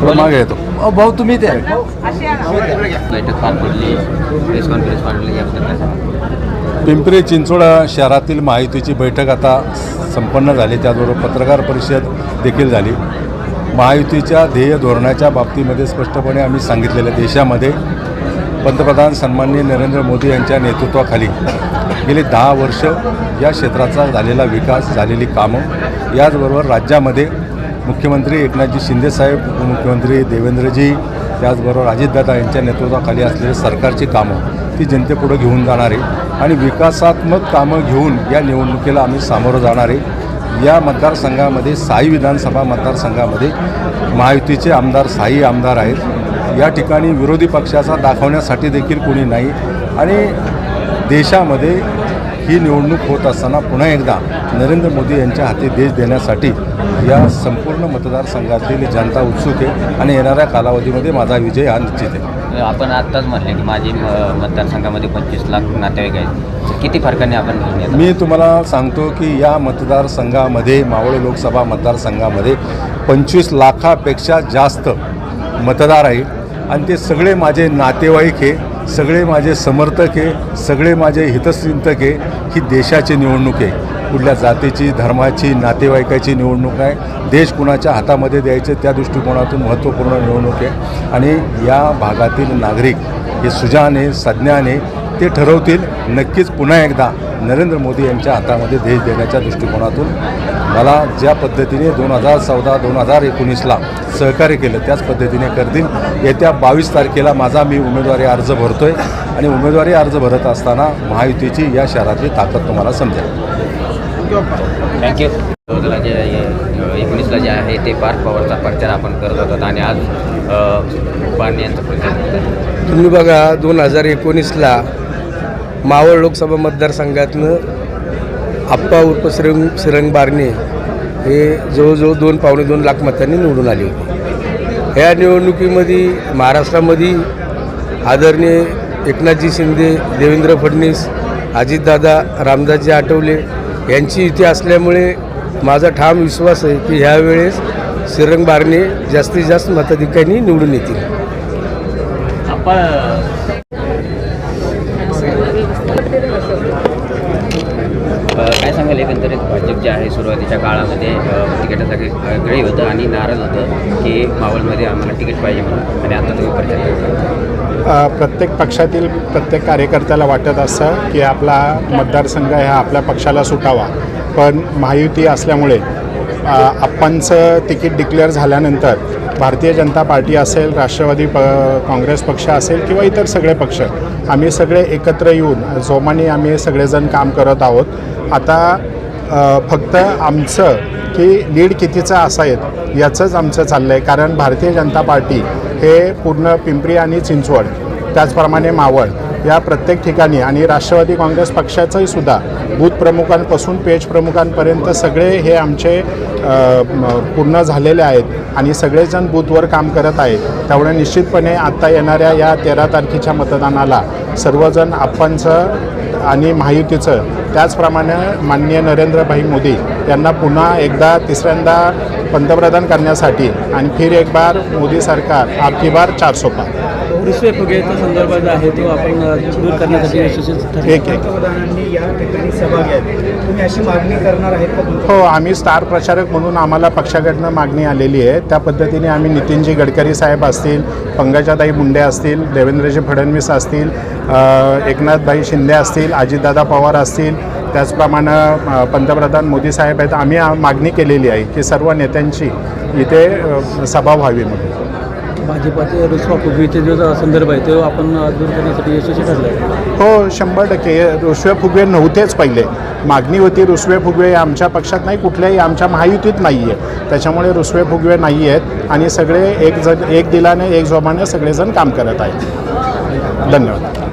थोडं मागे येतो. अ, भाऊ तुम्ही ते बैठक पार पडली प्रेस कॉन्फरन्स पार पडली याबद्दल काय सांगा पिंपरी चिंचवड शहरातील महायुतीची बैठक आता संपन्न झाली. त्याचबरोबर पत्रकार परिषद देखील झाली. महायुतीच्या ध्येय धोरणाच्या बाबतीमध्ये स्पष्टपणे आम्ही सांगितलेलं आहे. देशामध्ये पंतप्रधान सन्माननीय नरेंद्र मोदी यांच्या नेतृत्वाखाली गेली दहा वर्ष या क्षेत्राचा झालेला विकास झालेली कामं याचबरोबर राज्यामध्ये मुख्यमंत्री एकनाथजी शिंदेसाहेब उपमुख्यमंत्री देवेंद्रजी त्याचबरोबर अजितदादा यांच्या नेतृत्वाखाली असलेली सरकारची कामं ती जनतेपुढं घेऊन जाणारे. आणि विकासात्मक कामं घेऊन या निवडणुकीला आम्ही सामोरं जाणारे या मतदारसंघामध्ये साई विधानसभा मतदारसंघामध्ये महायुतीचे आमदार साई आमदार आहेत. या ठिकाणी विरोधी पक्षाचा दाखवण्यासाठी देखील कोणी नाही. आणि देशामध्ये ही निवडणूक होत असताना पुन्हा एकदा नरेंद्र मोदी यांच्या हाती देश देण्यासाठी या संपूर्ण मतदारसंघातील जनता उत्सुक आहे आणि येणाऱ्या कालावधीमध्ये माझा विजय हा निश्चित आहे. आपण आत्ताच म्हटले की माझी म- मतदारसंघामध्ये पंचवीस लाख नातेवाईक आहेत. किती फरकाने आपण मी तुम्हाला सांगतो की या मतदारसंघामध्ये मावळ लोकसभा मतदारसंघामध्ये पंचवीस लाखापेक्षा जास्त मतदार आहे आणि ते सगळे माझे नातेवाईक आहे सगळे माझे समर्थक आहे सगळे माझे हितचिंतक आहे ही देशाची निवडणूक आहे. कुठल्या जातीची धर्माची नातेवाईकाची निवडणूक आहे देश कुणाच्या हातामध्ये द्यायचे त्या दृष्टिकोनातून महत्त्वपूर्ण निवडणूक आहे. आणि या भागातील नागरिक हे सुजाने सज्ञाने ते ठरवतील नक्कीच पुन्हा एकदा नरेंद्र मोदी यांच्या हातामध्ये देश देण्याच्या दृष्टिकोनातून मला ज्या पद्धतीने दोन हजार चौदा दोन हजार एकोणीसला सहकार्य केलं त्याच पद्धतीने करतील. येत्या बावीस तारखेला माझा मी उमेदवारी अर्ज भरतो आहे आणि उमेदवारी अर्ज भरत असताना महायुतीची या शहरातली ताकद तुम्हाला समजेल. थँक्यू चौदाला जे एकोणीसला जे आहे ते पार्थ पवारचा प्रचार आपण करत होतात आणि आज बारणे यांचा प्रचार तुम्ही बघा दोन हजार एकोणीसला मावळ लोकसभा मतदारसंघातनं आप्पा उर्फ सिरंग सिरंग बारणे हे जवळजवळ दोन पावणे दोन लाख मतांनी निवडून आले होते. ह्या निवडणुकीमध्ये महाराष्ट्रामध्ये आदरणीय एकनाथजी शिंदे देवेंद्र फडणवीस अजितदादा रामदासजी आठवले यांची युती असल्यामुळे माझा ठाम विश्वास आहे की ह्यावेळेस सिरंग बारणे जास्तीत जास्त मताधिकारी निवडून येतील अ, काय सांगाल एकंदरीत भाजप जे आहे सुरुवातीच्या काळामध्ये अ, तिकिटासाठी होतं आणि नाराज होतं की मावळमध्ये आम्हाला तिकीट पाहिजे म्हणून. आणि आता तुम्ही प्रचार करता प्रत्येक पक्षातील प्रत्येक कार्यकर्त्याला वाटत असतं की आपला मतदारसंघ हा आपल्या पक्षाला सुटावा. पण महायुती असल्यामुळे आप्पांचं तिकीट डिक्लेअर झाल्यानंतर भारतीय जनता पार्टी असेल राष्ट्रवादी प काँग्रेस पक्ष असेल किंवा इतर सगळे पक्ष आम्ही सगळे एकत्र येऊन जोमाने आम्ही सगळेजण काम करत आहोत. आता फक्त आमचं की लीड कितीचं असायत याचंच आमचं चाललं आहे कारण भारतीय जनता पार्टी हे पूर्ण पिंपरी आणि चिंचवड त्याचप्रमाणे मावळ या प्रत्येक ठिकाणी आणि राष्ट्रवादी काँग्रेस पक्षाचंही सुद्धा बूथ प्रमुखांपासून पेज प्रमुखांपर्यंत सगळे हे आमचे पूर्ण झालेले आहेत आणि सगळेजण बूथवर काम करत आहेत. त्यामुळे निश्चितपणे आत्ता येणाऱ्या या तेरा तारखेच्या मतदानाला सर्वजण आप्पांचं आणि महायुतीचं त्याचप्रमाणे माननीय नरेंद्रभाई मोदी यांना पुन्हा एकदा तिसऱ्यांदा पंतप्रधान करण्यासाठी आणि फिर एक बार मोदी सरकार आपकी बार चार सोपा रुसवे फुगेचा संदर्भ जो आहे तो आपण दूर करण्यासाठी यशस्वी या ठिकाणी सभा घ्यावी. तुम्ही अशी मागणी करणार आहेत हो आम्ही स्टार प्रचारक म्हणून आम्हाला पक्षाकडनं मागणी आलेली आहे. त्या पद्धतीने आम्ही नितीनजी गडकरी साहेब असतील पंकजाताई मुंडे असतील देवेंद्रजी फडणवीस असतील एकनाथभाई शिंदे असतील अजितदादा पवार असतील त्याचप्रमाणे पंतप्रधान मोदी साहेब आहेत. आम्ही मागणी केलेली आहे की सर्व नेत्यांची इथे सभा व्हावी म्हणून. भाजपाचे रुसवा फुगवीचे जो जो संदर्भ आहे तो आपण दूर करण्यासाठी यशस्वी ठरलो आहे. हो शंभर टक्के. रुसवे फुगवे नव्हतेच पहिले. मागणी होती रुसवे फुगवे आमच्या पक्षात नाही कुठल्याही आमच्या महायुतीत नाही आहे त्याच्यामुळे रुसवे फुगवे नाही आहेत आणि सगळे एक जण एक दिलाने एक जोमाने सगळेजण काम करत आहेत. धन्यवाद.